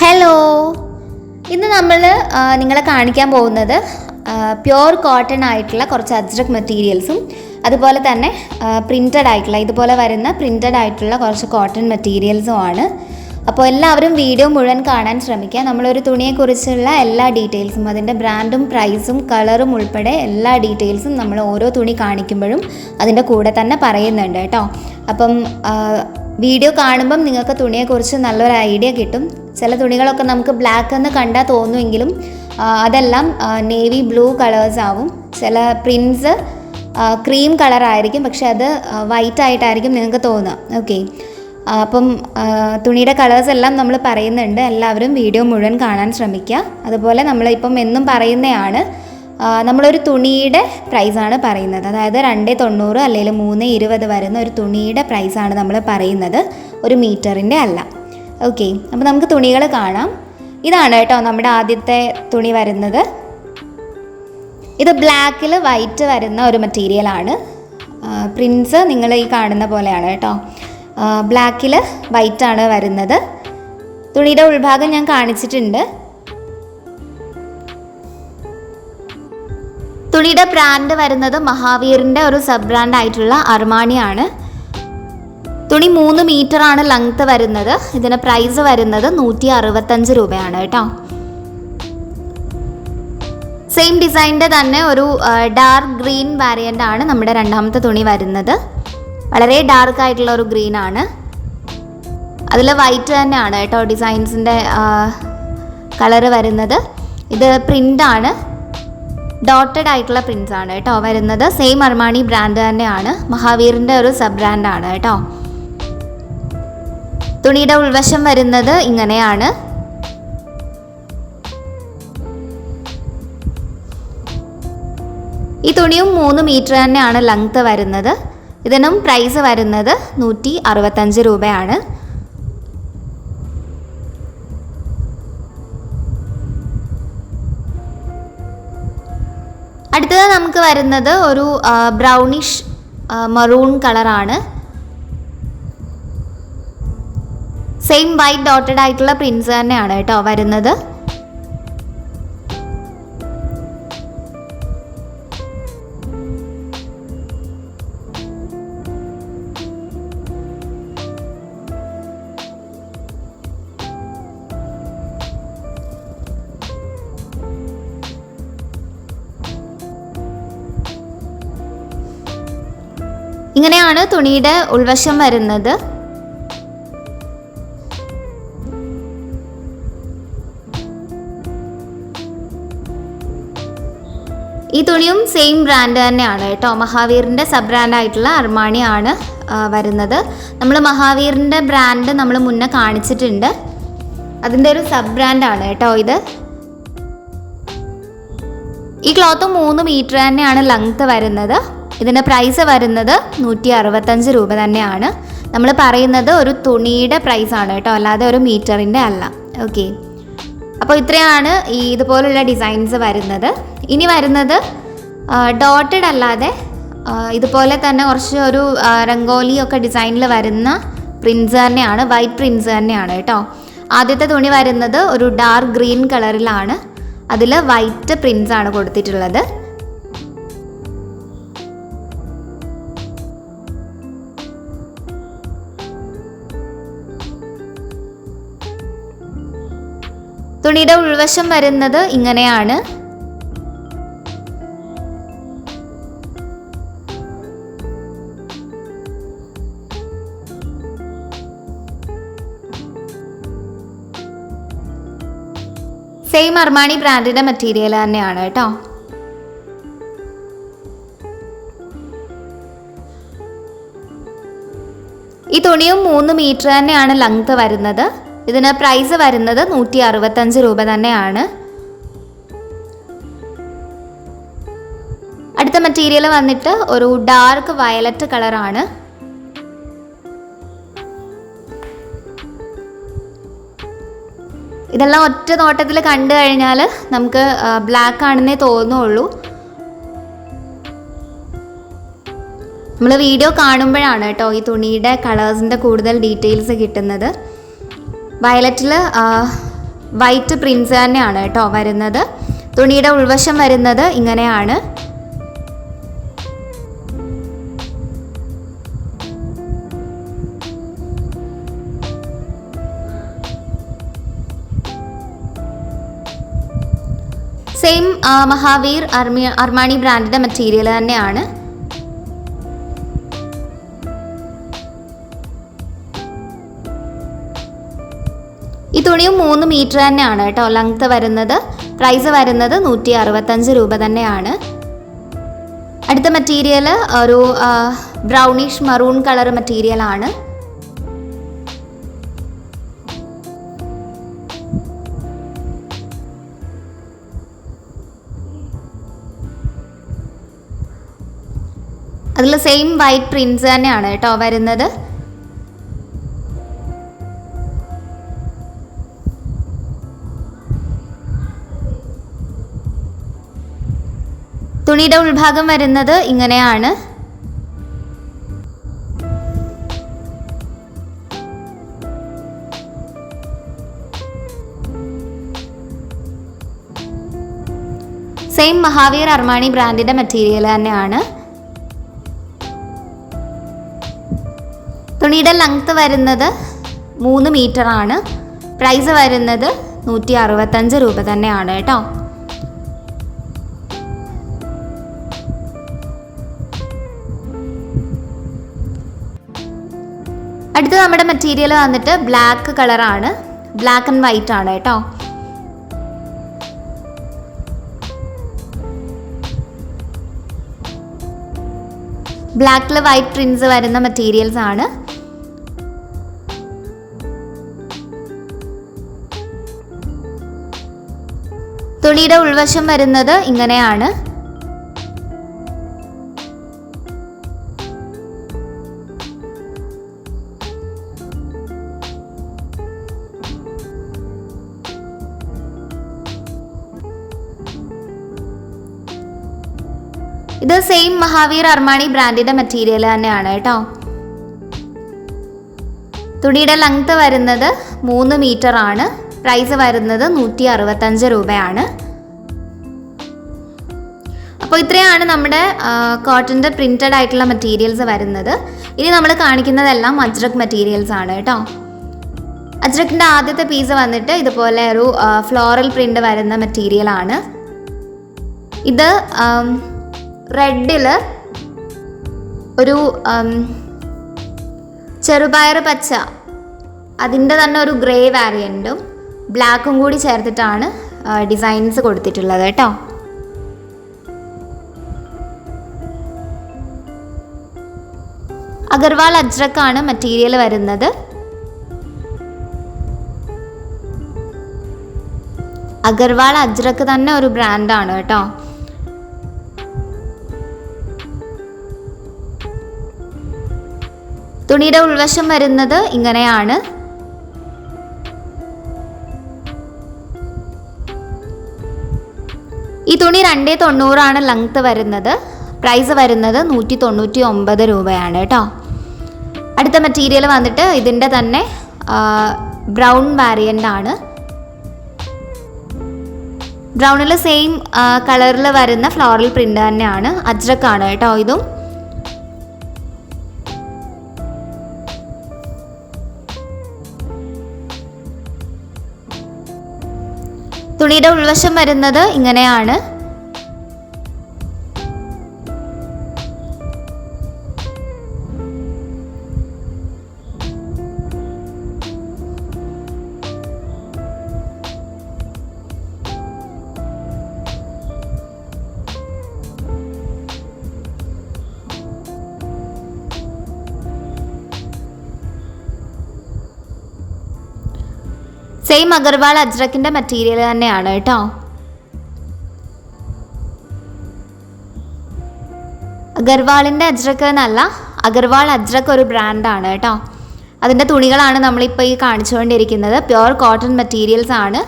Hello ഇന്ന് നമ്മൾ നിങ്ങളെ കാണിക്കാൻ പോകുന്നത് പ്യുവർ കോട്ടൺ ആയിട്ടുള്ള കുറച്ച് അജ്രക് മെറ്റീരിയൽസും അതുപോലെ തന്നെ പ്രിന്റഡ് ആയിട്ടുള്ള ഇതുപോലെ വരുന്ന പ്രിന്റഡ് ആയിട്ടുള്ള കുറച്ച് കോട്ടൺ മെറ്റീരിയൽസും ആണ്. അപ്പോൾ എല്ലാവരും വീഡിയോ മുഴുവൻ കാണാൻ ശ്രമിക്കുക നമ്മളൊരു തുണിയെക്കുറിച്ചുള്ള എല്ലാ ഡീറ്റെയിൽസും അതിന്റെ ബ്രാൻഡും പ്രൈസും കളറും ഉൾപ്പെടെ എല്ലാ ഡീറ്റെയിൽസും നമ്മൾ ഓരോ തുണി കാണിക്കുമ്പോഴും അതിന്റെ കൂടെ തന്നെ പറയുന്നുണ്ട് കേട്ടോ. അപ്പം വീഡിയോ കാണുമ്പം നിങ്ങൾക്ക് തുണിയെക്കുറിച്ച് നല്ലൊരു ഐഡിയ കിട്ടും. ചില തുണികളൊക്കെ നമുക്ക് ബ്ലാക്ക് എന്ന് കണ്ടാൽ തോന്നുമെങ്കിലും അതെല്ലാം നേവി ബ്ലൂ കളേഴ്സ് ആവും. ചില പ്രിൻസ് ക്രീം കളർ ആയിരിക്കും പക്ഷെ അത് വൈറ്റ് ആയിട്ടായിരിക്കും നിങ്ങൾക്ക് തോന്നുക. ഓക്കെ അപ്പം തുണിയുടെ കളേഴ്സ് എല്ലാം നമ്മൾ പറയുന്നുണ്ട്. എല്ലാവരും വീഡിയോ മുഴുവൻ കാണാൻ ശ്രമിക്കുക. അതുപോലെ നമ്മളിപ്പം എന്നും പറയുന്നതാണ് നമ്മളൊരു തുണിയുടെ പ്രൈസാണ് പറയുന്നത്. അതായത് രണ്ട് തൊണ്ണൂറ് അല്ലെങ്കിൽ മൂന്ന് ഇരുപത് വരുന്ന ഒരു തുണിയുടെ പ്രൈസാണ് നമ്മൾ പറയുന്നത്. ഒരു മീറ്ററിന്റെ അല്ല. ഓക്കെ അപ്പോൾ നമുക്ക് തുണികൾ കാണാം. ഇതാണ് കേട്ടോ നമ്മുടെ ആദ്യത്തെ തുണി വരുന്നത്. ഇത് ബ്ലാക്കിൽ വൈറ്റ് വരുന്ന ഒരു മെറ്റീരിയലാണ് പ്രിൻസ് നിങ്ങൾ ഈ കാണുന്ന പോലെയാണ് കേട്ടോ. ബ്ലാക്കിൽ വൈറ്റാണ് വരുന്നത്. തുണിയുടെ ഉൾഭാഗം ഞാൻ കാണിച്ചിട്ടുണ്ട്. തുണിയുടെ ബ്രാൻഡ് വരുന്നത് മഹാവീറിന്റെ ഒരു സബ് ബ്രാൻഡ് ആയിട്ടുള്ള അർമാണിയാണ്. തുണി മൂന്ന് മീറ്റർ ആണ് ലെങ്ത് വരുന്നത്. ഇതിന് പ്രൈസ് വരുന്നത് നൂറ്റി അറുപത്തഞ്ച് രൂപയാണ് കേട്ടോ. സെയിം ഡിസൈനിന്റെ തന്നെ ഒരു ഡാർക്ക് ഗ്രീൻ വാരിയന്റ് ആണ് നമ്മുടെ രണ്ടാമത്തെ തുണി വരുന്നത്. വളരെ ഡാർക്ക് ആയിട്ടുള്ള ഒരു ഗ്രീൻ ആണ്. അതിൽ വൈറ്റ് തന്നെയാണ് കേട്ടോ ഡിസൈൻസിന്റെ കളറ് വരുന്നത്. ഇത് പ്രിന്റാണ് ഡോട്ടഡ് ആയിട്ടുള്ള പ്രിൻസ് ആണ് കേട്ടോ വരുന്നത്. സെയിം അർമാണി ബ്രാൻഡ് തന്നെയാണ്. മഹാവീറിന്റെ ഒരു സബ് ബ്രാൻഡാണ് കേട്ടോ. തുണിയുടെ ഉൾവശം വരുന്നത് ഇങ്ങനെയാണ്. ഈ തുണിയും മൂന്ന് മീറ്റർ തന്നെയാണ് ലെങ്ത് വരുന്നത്. ഇതിനും പ്രൈസ് വരുന്നത് നൂറ്റി അറുപത്തഞ്ച് രൂപയാണ്. അടുത്തത് നമുക്ക് വരുന്നത് ഒരു ബ്രൗണിഷ് മറൂൺ കളറാണ് സെയിം വൈറ്റ് ഡോട്ടഡ് ആയിട്ടുള്ള പ്രിൻസ് തന്നെയാണ് കേട്ടോ വരുന്നത്. ഇങ്ങനെയാണ് തുണിയുടെ ഉൾവശം വരുന്നത്. ഈ തുണിയും സെയിം ബ്രാൻഡ് തന്നെയാണ് കേട്ടോ. മഹാവീറിന്റെ സബ് ബ്രാൻഡായിട്ടുള്ള അർമാണി ആണ് വരുന്നത്. നമ്മൾ മഹാവീറിന്റെ ബ്രാൻഡ് നമ്മൾ മുന്നേ കാണിച്ചിട്ടുണ്ട്. അതിന്റെ ഒരു സബ് ബ്രാൻഡാണ് കേട്ടോ ഇത്. ഈ ക്ലോത്ത് മൂന്ന് മീറ്റർ തന്നെയാണ് ലെങ്ത്ത് വരുന്നത്. ഇതിന്റെ പ്രൈസ് വരുന്നത് നൂറ്റി അറുപത്തഞ്ച് രൂപ തന്നെയാണ്. നമ്മൾ പറയുന്നത് ഒരു തുണിയുടെ പ്രൈസ് ആണ് കേട്ടോ അല്ലാതെ ഒരു മീറ്ററിന്റെ അല്ല. ഓക്കെ അപ്പോൾ ഇത്രയാണ് ഈ ഇതുപോലുള്ള ഡിസൈൻസ് വരുന്നത്. ഇനി വരുന്നത് ഡോട്ടഡ് അല്ലാതെ ഇതുപോലെ തന്നെ കുറച്ച് ഒരു രംഗോലി ഒക്കെ ഡിസൈനിൽ വരുന്ന പ്രിൻസ് തന്നെയാണ് വൈറ്റ് പ്രിൻസ് തന്നെയാണ് കേട്ടോ. ആദ്യത്തെ തുണി വരുന്നത് ഒരു ഡാർക്ക് ഗ്രീൻ കളറിലാണ്. അതിൽ വൈറ്റ് പ്രിൻസ് ആണ് കൊടുത്തിട്ടുള്ളത്. തുണിയുടെ ഉൾവശം വരുന്നത് ഇങ്ങനെയാണ്. സെയിം അർമാണി ബ്രാൻഡിന്റെ മെറ്റീരിയൽ തന്നെയാണ് കേട്ടോ. ഈ തുണിയും മൂന്ന് മീറ്റർ തന്നെയാണ് ലെങ്ത് വരുന്നത്. ഇതിന് പ്രൈസ് വരുന്നത് നൂറ്റി അറുപത്തഞ്ച് രൂപ തന്നെയാണ്. അടുത്ത മെറ്റീരിയൽ വന്നിട്ട് ഒരു ഡാർക്ക് വയലറ്റ് കളറാണ് ഇതെല്ലാം ഒറ്റ നോട്ടത്തിൽ കണ്ടു കഴിഞ്ഞാൽ നമുക്ക് ബ്ലാക്ക് ആണെന്നേ തോന്നുള്ളൂ. നമ്മൾ വീഡിയോ കാണുമ്പോഴാണ് കേട്ടോ ഈ തുണിയുടെ കളേഴ്സിന്റെ കൂടുതൽ ഡീറ്റെയിൽസ് കിട്ടുന്നത്. വയലറ്റിൽ വൈറ്റ് പ്രിൻസ് തന്നെയാണ് കേട്ടോ വരുന്നത്. തുണിയുടെ ഉൾവശം വരുന്നത് ഇങ്ങനെയാണ്. സെയിം മഹാവീർ അർമി അർമാണി ബ്രാൻഡിന്റെ മെറ്റീരിയൽ തന്നെയാണ്. ഈ തുണിയും മൂന്ന് മീറ്റർ തന്നെയാണ് കേട്ടോ. ലെങ്ത് വരുന്നത് പ്രൈസ് വരുന്നത് നൂറ്റി അറുപത്തഞ്ച് രൂപ തന്നെയാണ്. അടുത്ത മെറ്റീരിയൽ ഒരു ബ്രൗണിഷ് മറൂൺ കളർ മെറ്റീരിയൽ ആണ്. അതിൽ സെയിം വൈറ്റ് പ്രിൻസ് തന്നെയാണ് കേട്ടോ വരുന്നത്. തുണിയുടെ ഉൾഭാഗം വരുന്നത് ഇങ്ങനെയാണ്. സെയിം മഹാവീർ അർമാണി ബ്രാൻഡിന്റെ മെറ്റീരിയൽ തന്നെയാണ്. തുണിയുടെ ലെങ്ത്ത് വരുന്നത് മൂന്ന് മീറ്റർ ആണ്. പ്രൈസ് വരുന്നത് നൂറ്റി അറുപത്തഞ്ച് രൂപ തന്നെയാണ് കേട്ടോ. അടുത്ത നമ്മുടെ മെറ്റീരിയൽ വന്നിട്ട് ബ്ലാക്ക് കളറാണ് ബ്ലാക്ക് ആൻഡ് വൈറ്റ് ആണ് കേട്ടോ. ബ്ലാക്കിൽ വൈറ്റ് പ്രിൻസ് വരുന്ന മെറ്റീരിയൽസ് ആണ്. തുണിയുടെ ഉൾവശം വരുന്നത് ഇങ്ങനെയാണ്. ഇത് സെയിം മഹാവീർ അർമാണി ബ്രാൻഡിന്റെ മെറ്റീരിയൽ തന്നെയാണ് കേട്ടോ. തുണിയുടെ ലെങ്ത് വരുന്നത് മൂന്ന് മീറ്റർ ആണ്. പ്രൈസ് വരുന്നത് നൂറ്റി അറുപത്തഞ്ച് രൂപയാണ്. അപ്പോൾ ഇത്രയാണ് നമ്മുടെ കോട്ടന്റെ പ്രിന്റഡ് ആയിട്ടുള്ള മെറ്റീരിയൽസ് വരുന്നത്. ഇനി നമ്മൾ കാണിക്കുന്നതെല്ലാം അജ്രക് മെറ്റീരിയൽസ് ആണ് കേട്ടോ. അജ്രക്കിന്റെ ആദ്യത്തെ പീസ് വന്നിട്ട് ഇതുപോലെ ഒരു ഫ്ലോറൽ പ്രിന്റ് വരുന്ന മെറ്റീരിയൽ ആണ്. ഇത് റെഡിൽ ഒരു ചെറുപയർ പച്ച അതിന്റെ തന്നെ ഒരു ഗ്രേ വാരിയന്റും ബ്ലാക്കും കൂടി ചേർത്തിട്ടാണ് ഡിസൈൻസ് കൊടുത്തിട്ടുള്ളത് കേട്ടോ. അഗർവാൾ അജ്രക്കാണ് മെറ്റീരിയൽ വരുന്നത്. അഗർവാൾ അജ്രക്ക് തന്നെ ഒരു ബ്രാൻഡാണ് കേട്ടോ. തുണിയുടെ ഉൾവശം വരുന്നത് ഇങ്ങനെയാണ്. ഈ തുണി രണ്ടേ തൊണ്ണൂറാണ് ലെങ്ത് വരുന്നത്. പ്രൈസ് വരുന്നത് നൂറ്റി തൊണ്ണൂറ്റി ഒമ്പത് രൂപയാണ് കേട്ടോ. അടുത്ത മെറ്റീരിയൽ വന്നിട്ട് ഇതിന്റെ തന്നെ ബ്രൗൺ വാരിയന്റ് ആണ്. ബ്രൗണിൽ സെയിം കളറിൽ വരുന്ന ഫ്ലോറൽ പ്രിന്റ് തന്നെയാണ്. അജ്രക്കാണ് കേട്ടോ ഇതും. തുണിയുടെ ഉൾവശം വരുന്നത് ഇങ്ങനെയാണ്. അഗർവാൾ അജ്രക്കിന്റെ മെറ്റീരിയൽ തന്നെയാണ് കേട്ടോ. അഗർവാളിന്റെ അജ്രക്ക് എന്നല്ല അഗർവാൾ അജ്രക്ക് ഒരു ബ്രാൻഡാണ് കേട്ടോ. അതിന്റെ തുണികളാണ് നമ്മളിപ്പോൾ ഈ കാണിച്ചുകൊണ്ടിരിക്കുന്നത്. പ്യുവർ കോട്ടൺ മെറ്റീരിയൽസ് ആണ്.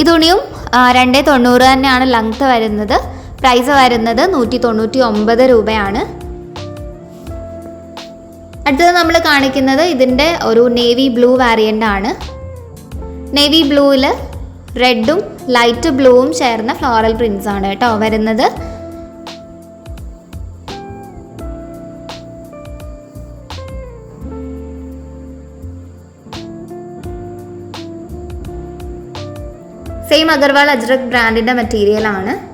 ഈ തുണിയും രണ്ടേ തൊണ്ണൂറ് തന്നെയാണ് ലെങ്ത് വരുന്നത്. പ്രൈസ് വരുന്നത് നൂറ്റി തൊണ്ണൂറ്റി ഒമ്പത് രൂപയാണ്. അടുത്തത് നമ്മൾ കാണിക്കുന്നത് ഇതിന്റെ ഒരു നേവി ബ്ലൂ വാരിയന്റ് ആണ്. നേവി ബ്ലൂവിൽ റെഡും ലൈറ്റ് ബ്ലൂവും ചേർന്ന ഫ്ലോറൽ പ്രിൻസ് ആണ് കേട്ടോ വരുന്നത്. സെയിം അഗർവാൾ അജ്രക് ബ്രാൻഡിന്റെ മെറ്റീരിയൽ ആണ്.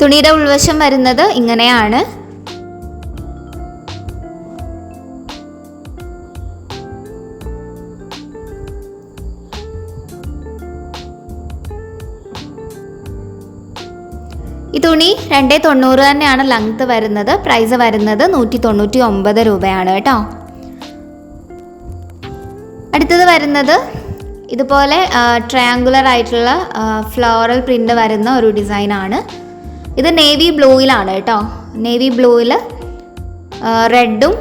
തുണിയുടെ ഉൾവശം വരുന്നത് ഇങ്ങനെയാണ്. ഈ തുണി രണ്ടേ തൊണ്ണൂറ് തന്നെയാണ് ലെങ്ത് വരുന്നത്. പ്രൈസ് വരുന്നത് നൂറ്റി തൊണ്ണൂറ്റി ഒമ്പത് രൂപയാണ് കേട്ടോ. അടുത്തത് വരുന്നത് ഇതുപോലെ ട്രയാങ്കുലർ ആയിട്ടുള്ള ഫ്ലോറൽ പ്രിന്റ് വരുന്ന ഒരു ഡിസൈനാണ് ഇത് നേവി ബ്ലൂയിലാണ് കേട്ടോ. നേവി ബ്ലൂവിൽ റെഡും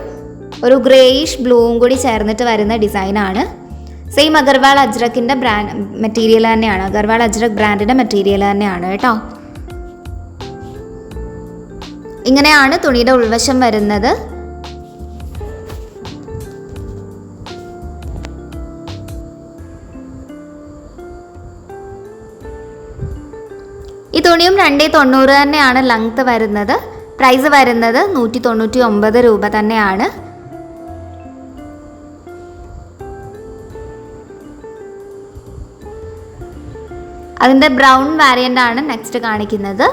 ഒരു ഗ്രേയിഷ് ബ്ലൂവും കൂടി ചേർന്നിട്ട് വരുന്ന ഡിസൈനാണ് സെയിം അഗർവാൾ അജ്രക്കിന്റെ ബ്രാൻഡ് മെറ്റീരിയൽ തന്നെയാണ്. അഗർവാൾ അജ്രക് ബ്രാൻഡിന്റെ മെറ്റീരിയൽ തന്നെയാണ് കേട്ടോ. ഇങ്ങനെയാണ് തുണിയുടെ ഉൾവശം വരുന്നത്. തുണിയും രണ്ടേ തൊണ്ണൂറ് തന്നെയാണ് ലെങ്ത് വരുന്നത്. പ്രൈസ് വരുന്നത് നൂറ്റി തൊണ്ണൂറ്റി ഒമ്പത് രൂപ തന്നെയാണ്. അതിന്റെ ബ്രൗൺ വാരിയന്റ് ആണ് നെക്സ്റ്റ് കാണിക്കുന്നത്.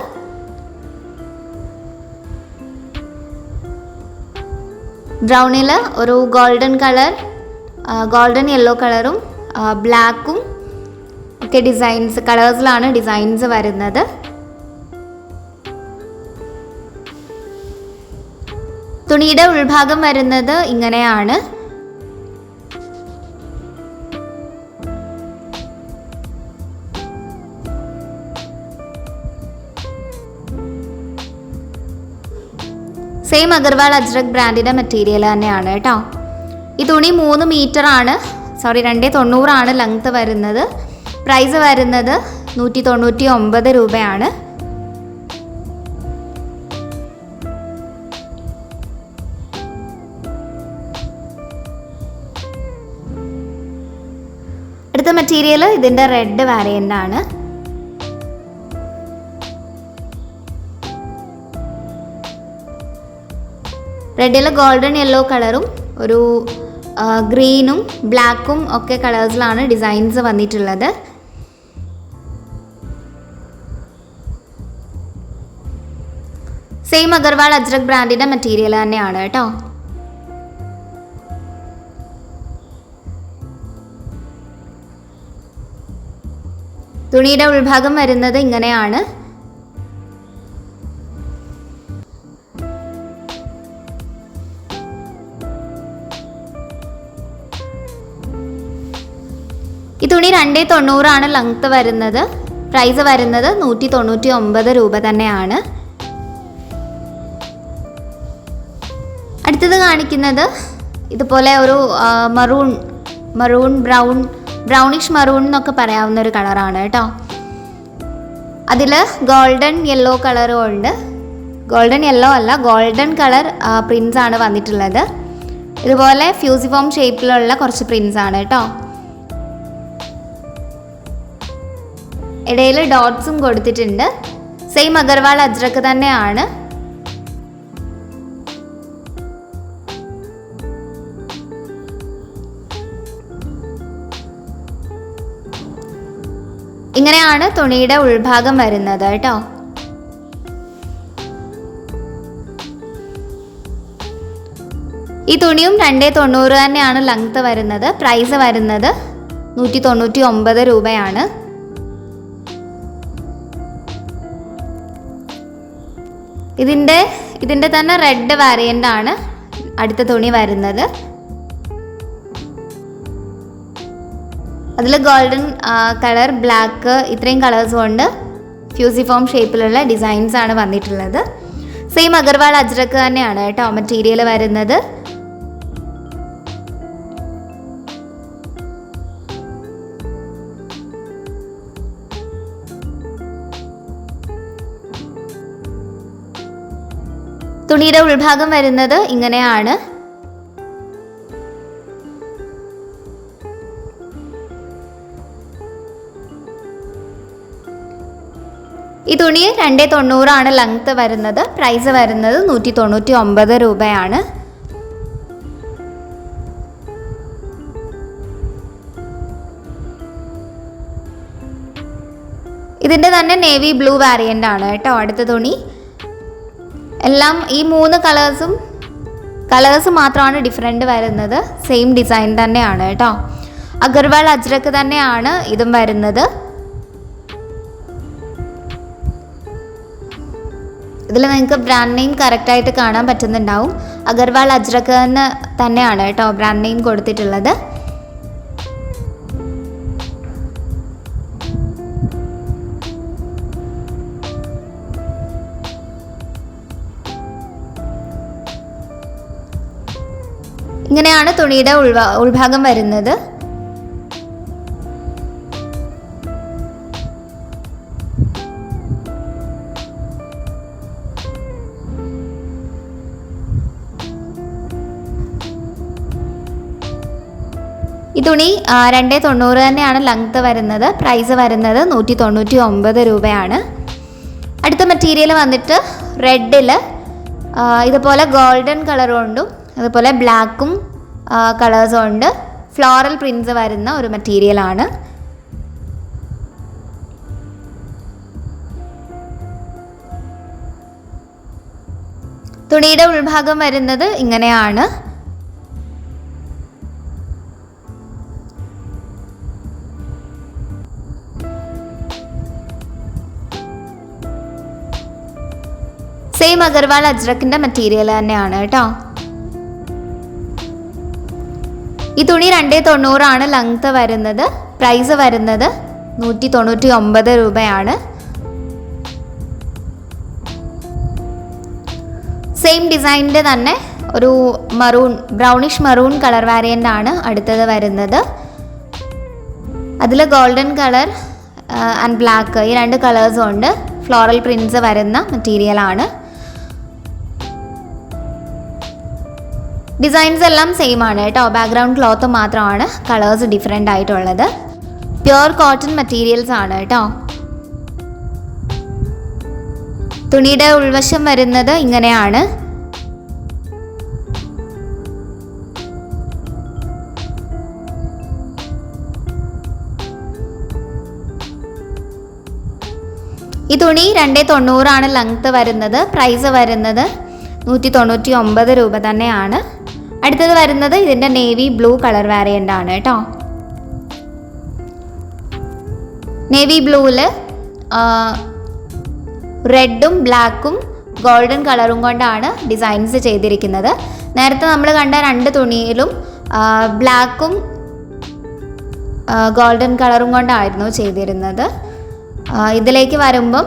ബ്രൗണിൽ ഒരു ഗോൾഡൻ കളർ ഗോൾഡൻ യെല്ലോ കളറും ബ്ലാക്കും ഒക്കെ ഡിസൈൻസ് കളേഴ്സിലാണ് ഡിസൈൻസ് വരുന്നത്. തുണിയുടെ ഉൾഭാഗം വരുന്നത് ഇങ്ങനെയാണ്. സെയിം അഗർവാൾ അജ്രക് ബ്രാൻഡിന്റെ മെറ്റീരിയൽ തന്നെയാണ് കേട്ടോ. ഈ തുണി മൂന്ന് മീറ്റർ ആണ്. സോറി രണ്ടേ തൊണ്ണൂറാണ് ലെങ്ത്ത് വരുന്നത്. പ്രൈസ് വരുന്നത് നൂറ്റി തൊണ്ണൂറ്റി ഒമ്പത് രൂപയാണ്. അടുത്ത മെറ്റീരിയൽ ഇതിന്റെ റെഡ് വാരിയന്റ് ആണ്. റെഡിൽ ഗോൾഡൻ യെല്ലോ കളറും ഒരു ഗ്രീനും ബ്ലാക്കും ഒക്കെ കളേഴ്സിലാണ് ഡിസൈൻസ് വന്നിട്ടുള്ളത്. സെയിം അഗർവാൾ അജ്രക് ബ്രാൻഡിന്റെ മെറ്റീരിയൽ തന്നെയാണ് കേട്ടോ. തുണിയുടെ ഉൾഭാഗം വരുന്നത് ഇങ്ങനെയാണ്. ഈ തുണി രണ്ടേ തൊണ്ണൂറാണ് ലെങ്ത്ത് വരുന്നത്. പ്രൈസ് വരുന്നത് നൂറ്റി തൊണ്ണൂറ്റി ഒമ്പത് രൂപ തന്നെയാണ്. അടുത്തത് കാണിക്കുന്നത് ഇതുപോലെ ഒരു maroon maroon brown brownish maroon എന്നൊക്കെ പറയാവുന്ന ഒരു കളറാണ് കേട്ടോ. അതിൽ ഗോൾഡൻ യെല്ലോ കളറും ഉണ്ട്. ഗോൾഡൻ യെല്ലോ അല്ല ഗോൾഡൻ കളർ പ്രിൻസ് ആണ് വന്നിട്ടുള്ളത്. ഇതുപോലെ ഫ്യൂസിഫോം ഷേപ്പിലുള്ള കുറച്ച് പ്രിൻസ് ആണ് കേട്ടോ. ഇടയിൽ ഡോട്ട്സും കൊടുത്തിട്ടുണ്ട്. സെയിം അഗർവാൾ അജ്രക്ക് തന്നെയാണ്. ഇങ്ങനെയാണ് തുണിയുടെ ഉൾഭാഗം വരുന്നത് കേട്ടോ. ഈ തുണിയും രണ്ടേ തൊണ്ണൂറ് തന്നെയാണ് ലെങ്ത് വരുന്നത്. പ്രൈസ് വരുന്നത് നൂറ്റി തൊണ്ണൂറ്റി ഒമ്പത് രൂപയാണ്. ഇതിന്റെ ഇതിന്റെ തന്നെ റെഡ് വേരിയന്റ് ആണ് അടുത്ത തുണി വരുന്നത്. അതിൽ ഗോൾഡൻ കളർ ബ്ലാക്ക് ഇത്രയും കളേഴ്സ് കൊണ്ട് ഫ്യൂസിഫോം ഷേപ്പിലുള്ള ഡിസൈൻസ് ആണ് വന്നിട്ടുള്ളത്. സെയിം അഗർവാൾ അജ്രക്ക് തന്നെയാണ് കേട്ടോ മെറ്റീരിയൽ വരുന്നത്. തുണിയുടെ ഉൾഭാഗം വരുന്നത് ഇങ്ങനെയാണ്. ഈ തുണി രണ്ടേ തൊണ്ണൂറാണ് ലെങ്ത്ത് വരുന്നത്. പ്രൈസ് വരുന്നത് നൂറ്റി തൊണ്ണൂറ്റി ഒമ്പത് രൂപയാണ്. ഇതിന്റെ തന്നെ നേവി ബ്ലൂ വാരിയന്റ് ആണ് കേട്ടോ അടുത്ത തുണി. എല്ലാം ഈ മൂന്ന് കളേഴ്സും കളേഴ്സ് മാത്രമാണ് ഡിഫറെന്റ് വരുന്നത്. സെയിം ഡിസൈൻ തന്നെയാണ് കേട്ടോ. അഗർവാൾ അജ്രക്ക് തന്നെയാണ് ഇതും വരുന്നത്. ഇതിൽ നിങ്ങൾക്ക് ബ്രാൻഡ് നെയിം കറക്റ്റായിട്ട് കാണാൻ പറ്റുന്നുണ്ടാവും. അഗർവാൾ അജ്രക്ക് എന്ന് തന്നെയാണ് കേട്ടോ ബ്രാൻഡ് നെയിം കൊടുത്തിട്ടുള്ളത്. ഇങ്ങനെയാണ് തുണിയുടെ ഉൾഭാ ഉൾഭാഗം വരുന്നത്. ഈ തുണി രണ്ട് തൊണ്ണൂറ് തന്നെയാണ് ലെങ്ത്ത് വരുന്നത്. പ്രൈസ് വരുന്നത് നൂറ്റി തൊണ്ണൂറ്റി ഒമ്പത് രൂപയാണ്. അടുത്ത മെറ്റീരിയൽ വന്നിട്ട് റെഡിൽ ഇതുപോലെ ഗോൾഡൻ കളറും ഉണ്ടും അതുപോലെ ബ്ലാക്കും കളേഴ്സും ഉണ്ട് ഫ്ലോറൽ പ്രിൻസ് വരുന്ന ഒരു മെറ്റീരിയലാണ് തുണിയുടെ ഉൾഭാഗം വരുന്നത് ഇങ്ങനെയാണ്. അഗർവാൾ അജ്രക്കിന്റെ മെറ്റീരിയൽ തന്നെയാണ് കേട്ടോ. ഈ തുണി രണ്ടേ തൊണ്ണൂറാണ് ലെങ്ത്ത് വരുന്നത്. പ്രൈസ് വരുന്നത് നൂറ്റി തൊണ്ണൂറ്റി ഒമ്പത് രൂപയാണ് സെയിം ഡിസൈനിന്റെ തന്നെ ഒരു maroon brownish maroon colour variant ആണ് അടുത്തത് വരുന്നത്. അതിൽ ഗോൾഡൻ കളർ ആൻഡ് ബ്ലാക്ക് ഈ രണ്ട് കളേഴ്സും ഉണ്ട്. ഫ്ലോറൽ പ്രിൻസ് വരുന്ന മെറ്റീരിയലാണ് ഡിസൈൻസ് എല്ലാം സെയിം ആണ് കേട്ടോ. ബാക്ക്ഗ്രൗണ്ട് ക്ലോത്ത് മാത്രമാണ്. കളേഴ്സ് ഡിഫറെന്റ് ആയിട്ടുള്ളത്. പ്യുർ കോട്ടൺ മെറ്റീരിയൽസ് ആണ് കേട്ടോ. തുണിയുടെ ഉൾവശം വരുന്നത് ഇങ്ങനെയാണ്. ഈ തുണി രണ്ടേ തൊണ്ണൂറാണ് ലെങ്ത്ത് വരുന്നത്. പ്രൈസ് വരുന്നത് നൂറ്റി തൊണ്ണൂറ്റി ഒമ്പത് രൂപ തന്നെയാണ്. അടുത്തത് വരുന്നത് ഇതിന്റെ നേവി ബ്ലൂ കളർ വേറിയന്റ് ആണ് കേട്ടോ. നേവി ബ്ലൂവിൽ റെഡും ബ്ലാക്കും ഗോൾഡൻ കളറും കൊണ്ടാണ് ഡിസൈൻസ് ചെയ്തിരിക്കുന്നത്. നേരത്തെ നമ്മൾ കണ്ട രണ്ട് തുണിയിലും ബ്ലാക്കും ഗോൾഡൻ കളറും കൊണ്ടായിരുന്നു ചെയ്തിരുന്നത്. ഇതിലേക്ക് വരുമ്പം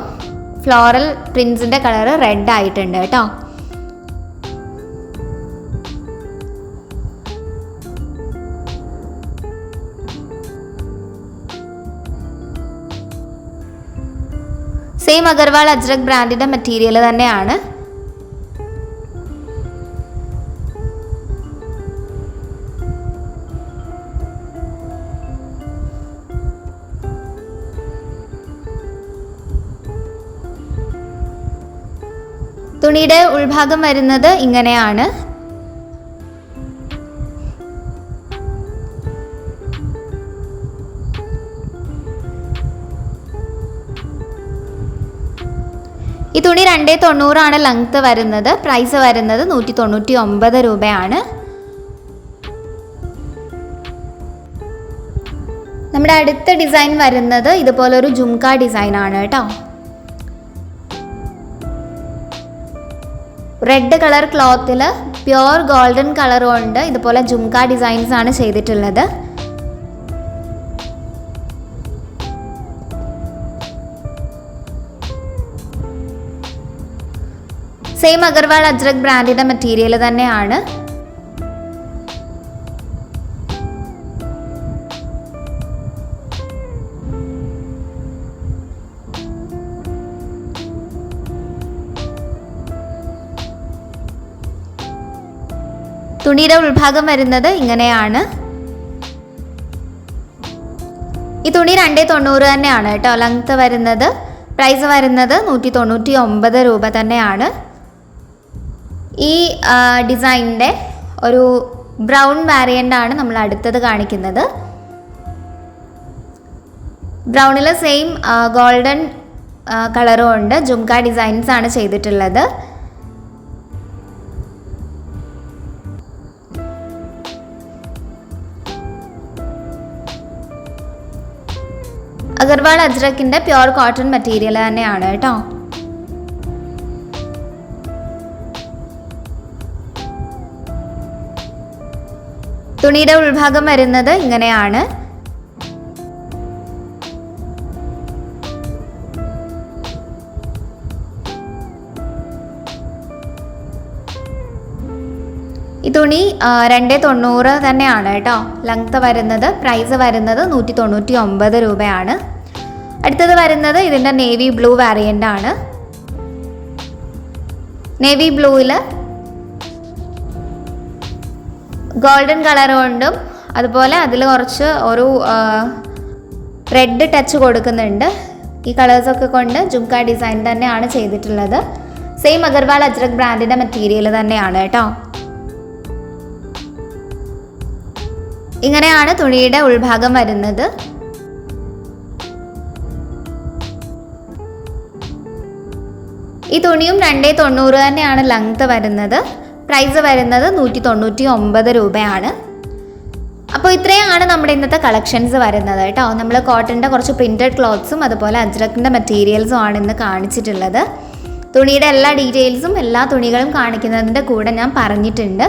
ഫ്ലോറൽ പ്രിൻസിന്റെ കളർ റെഡ് ആയിട്ടുണ്ട് കേട്ടോ. സെയിം അഗർവാൾ അജ്രക് ബ്രാൻഡിന്റെ മെറ്റീരിയൽ തന്നെയാണ്. തുണിയുടെ ഉൾഭാഗം വരുന്നത് ഇങ്ങനെയാണ്. രണ്ടേ തൊണ്ണൂറാണ് ലെങ്ത്ത് വരുന്നത്. പ്രൈസ് വരുന്നത് നൂറ്റി തൊണ്ണൂറ്റി ഒമ്പത് രൂപയാണ്. നമ്മുടെ അടുത്ത ഡിസൈൻ വരുന്നത് ഇതുപോലെ ഒരു ജുംക ഡിസൈൻ ആണ് കേട്ടോ. റെഡ് കളർ ക്ലോത്തിൽ പ്യുവർ ഗോൾഡൻ കളർ കൊണ്ട് ഇതുപോലെ ജുംക ഡിസൈൻസ് ആണ് ചെയ്തിട്ടുള്ളത്. സെയിം അഗർവാൾ അജ്രക് ബ്രാൻഡിന്റെ മെറ്റീരിയൽ തന്നെയാണ്. തുണിയുടെ ഉൾഭാഗം വരുന്നത് ഇങ്ങനെയാണ്. ഈ തുണി രണ്ടേ തൊണ്ണൂറ് തന്നെയാണ് കേട്ടോ. ലെങ്ത്ത് വരുന്നത്. പ്രൈസ് വരുന്നത് നൂറ്റി തൊണ്ണൂറ്റി ഒമ്പത് രൂപ തന്നെയാണ്. ഈ ഡിസൈനിന്റെ ഒരു ബ്രൗൺ വേരിയന്റ് ആണ് നമ്മൾ അടുത്തത് കാണിക്കുന്നത്. ബ്രൗണിൽ സെയിം ഗോൾഡൻ കളറും ഉണ്ട്. ജുംക ഡിസൈൻസ് ആണ് ചെയ്തിട്ടുള്ളത്. അഗർവാൾ അജ്രക്കിന്റെ പ്യുർ കോട്ടൺ മെറ്റീരിയൽ തന്നെയാണ് കേട്ടോ. തുണിയുടെ ഉൾഭാഗം വരുന്നത് ഇങ്ങനെയാണ്. ഈ തുണി രണ്ട് തൊണ്ണൂറ് തന്നെയാണ് കേട്ടോ. ലെങ്ത്ത് വരുന്നത് പ്രൈസ് വരുന്നത് നൂറ്റി തൊണ്ണൂറ്റി ഒമ്പത് രൂപയാണ്. അടുത്തത് വരുന്നത് ഇതിന്റെ നേവി ബ്ലൂ വാരിയന്റ് ആണ്. നേവി ബ്ലൂവിൽ ഗോൾഡൻ കളർ കൊണ്ടും അതുപോലെ അതിൽ കുറച്ച് ഒരു റെഡ് ടച്ച് കൊടുക്കുന്നുണ്ട്. ഈ കളേഴ്സൊക്കെ കൊണ്ട് ജുംക ഡിസൈൻ തന്നെയാണ് ചെയ്തിട്ടുള്ളത്. സെയിം അഗർവാൾ അജ്രക് ബ്രാൻഡിന്റെ മെറ്റീരിയൽ തന്നെയാണ് കേട്ടോ. ഇങ്ങനെയാണ് തുണിയുടെ ഉൾഭാഗം വരുന്നത്. ഈ തുണിയും രണ്ടേ തൊണ്ണൂറ് തന്നെയാണ് ലെങ്ത്ത് വരുന്നത്. പ്രൈസ് വരുന്നത് നൂറ്റി തൊണ്ണൂറ്റി ഒമ്പത് രൂപയാണ്. അപ്പോൾ ഇത്രയാണ് നമ്മുടെ ഇന്നത്തെ കളക്ഷൻസ് വരുന്നത് കേട്ടോ. നമ്മൾ കോട്ടന്റെ കുറച്ച് പ്രിന്റഡ് ക്ലോത്ത്സും അതുപോലെ അജ്രക്കിന്റെ മെറ്റീരിയൽസും ആണ് ഇന്ന് കാണിച്ചിട്ടുള്ളത്. തുണിയുടെ എല്ലാ ഡീറ്റെയിൽസും എല്ലാ തുണികളും കാണിക്കുന്നതിന്റെ കൂടെ ഞാൻ പറഞ്ഞിട്ടുണ്ട്.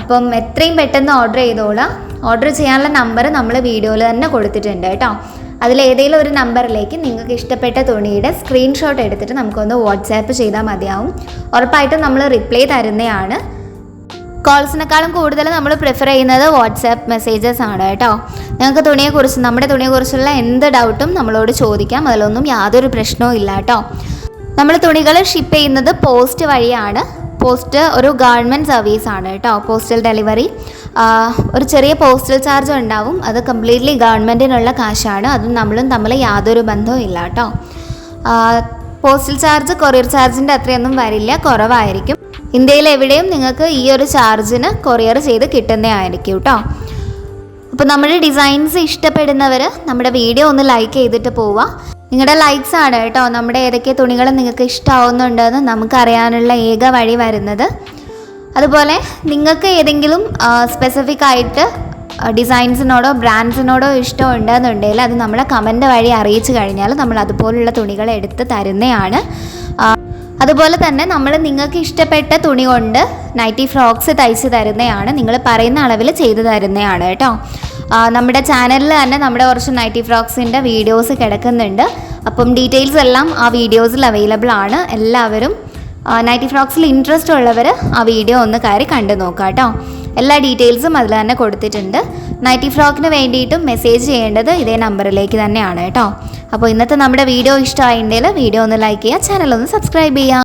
അപ്പം എത്രയും പെട്ടെന്ന് ഓർഡർ ചെയ്തോളാം. ഓർഡർ ചെയ്യാനുള്ള നമ്പർ നമ്മൾ വീഡിയോയിൽ തന്നെ കൊടുത്തിട്ടുണ്ട് കേട്ടോ. അതിലേതെങ്കിലും ഒരു നമ്പറിലേക്ക് നിങ്ങൾക്ക് ഇഷ്ടപ്പെട്ട തുണിയുടെ സ്ക്രീൻഷോട്ട് എടുത്തിട്ട് നമുക്കൊന്ന് വാട്സാപ്പ് ചെയ്താൽ മതിയാവും. ഉറപ്പായിട്ടും നമ്മൾ റിപ്ലൈ തരുന്നതാണ്. കോൾസിനേക്കാളും കൂടുതൽ നമ്മൾ പ്രിഫർ ചെയ്യുന്നത് വാട്സാപ്പ് മെസ്സേജസ് ആണ് കേട്ടോ. നിങ്ങൾക്ക് തുണിയെക്കുറിച്ച് നമ്മുടെ തുണിയെക്കുറിച്ചുള്ള എന്ത് ഡൗട്ടും നമ്മളോട് ചോദിക്കാം. അതിലൊന്നും യാതൊരു പ്രശ്നവും ഇല്ല കേട്ടോ. നമ്മൾ തുണികൾ ഷിപ്പ് ചെയ്യുന്നത് പോസ്റ്റ് വഴിയാണ്. പോസ്റ്റ് ഒരു ഗവൺമെന്റ് സർവീസ് ആണ് കേട്ടോ പോസ്റ്റൽ ഡെലിവറി ഒരു ചെറിയ പോസ്റ്റൽ ചാർജ് ഉണ്ടാവും അത് കംപ്ലീറ്റ്ലി ഗവൺമെന്റിനുള്ള കാശാണ് അതും നമ്മളും തമ്മിൽ യാതൊരു ബന്ധവും ഇല്ല കേട്ടോ. പോസ്റ്റൽ ചാർജ് കൊറിയർ ചാർജിന്റെ അത്രയൊന്നും വരില്ല കുറവായിരിക്കും. ഇന്ത്യയിൽ എവിടെയും നിങ്ങൾക്ക് ഈ ഒരു ചാർജിന് കൊറിയർ ചെയ്ത് കിട്ടുന്നതായിരിക്കും കേട്ടോ. അപ്പോൾ നമ്മുടെ ഡിസൈൻസ് ഇഷ്ടപ്പെടുന്നവർ നമ്മുടെ വീഡിയോ ഒന്ന് ലൈക്ക് ചെയ്തിട്ട് പോവുക നിങ്ങളുടെ ലൈക്സ് ആണ് കേട്ടോ. നമ്മുടെ ഏതൊക്കെ തുണികൾ നിങ്ങൾക്ക് ഇഷ്ടമാവുന്നുണ്ടെന്ന് നമുക്കറിയാനുള്ള ഏക വഴി വരുന്നത്. അതുപോലെ നിങ്ങൾക്ക് ഏതെങ്കിലും സ്പെസിഫിക് ആയിട്ട് ഡിസൈൻസിനോടോ ബ്രാൻഡ്സിനോടോ ഇഷ്ടം ഉണ്ടെന്നുണ്ടെങ്കിൽ അത് നമ്മളെ കമന്റ് വഴി അറിയിച്ചു കഴിഞ്ഞാൽ നമ്മൾ അതുപോലുള്ള തുണികൾ എടുത്ത് തരുന്നതാണ്. അതുപോലെ തന്നെ നമ്മൾ നിങ്ങൾക്ക് ഇഷ്ടപ്പെട്ട തുണി കൊണ്ട് നൈറ്റി ഫ്രോക്സ് തയ്ച്ച് തരുന്നതാണ്. നിങ്ങൾ പറയുന്ന അളവിൽ ചെയ്തു തരുന്നതാണ് കേട്ടോ. നമ്മുടെ ചാനലിൽ തന്നെ നമ്മുടെ കുറച്ച് നൈറ്റി ഫ്രോക്സിന്റെ വീഡിയോസ് കിടക്കുന്നുണ്ട്. അപ്പം ഡീറ്റെയിൽസ് എല്ലാം ആ വീഡിയോസിൽ അവൈലബിൾ ആണ്. എല്ലാവരും നൈറ്റി ഫ്രോക്സിൽ ഇൻട്രസ്റ്റ് ഉള്ളവർ ആ വീഡിയോ ഒന്ന് കയറി കണ്ടു നോക്കാം കേട്ടോ എല്ലാ ഡീറ്റെയിൽസും അതിൽ തന്നെ കൊടുത്തിട്ടുണ്ട്. നൈറ്റി ഫ്രോക്കിന് വേണ്ടിയിട്ടും മെസ്സേജ് ചെയ്യേണ്ടത് ഇതേ നമ്പറിലേക്ക് തന്നെയാണ് കേട്ടോ അപ്പോൾ ഇന്നത്തെ നമ്മുടെ വീഡിയോ ഇഷ്ടമായിട്ടുണ്ടെങ്കിൽ വീഡിയോ ഒന്ന് ലൈക്ക് ചെയ്യുക ചാനൽ ഒന്ന് സബ്സ്ക്രൈബ് ചെയ്യുക.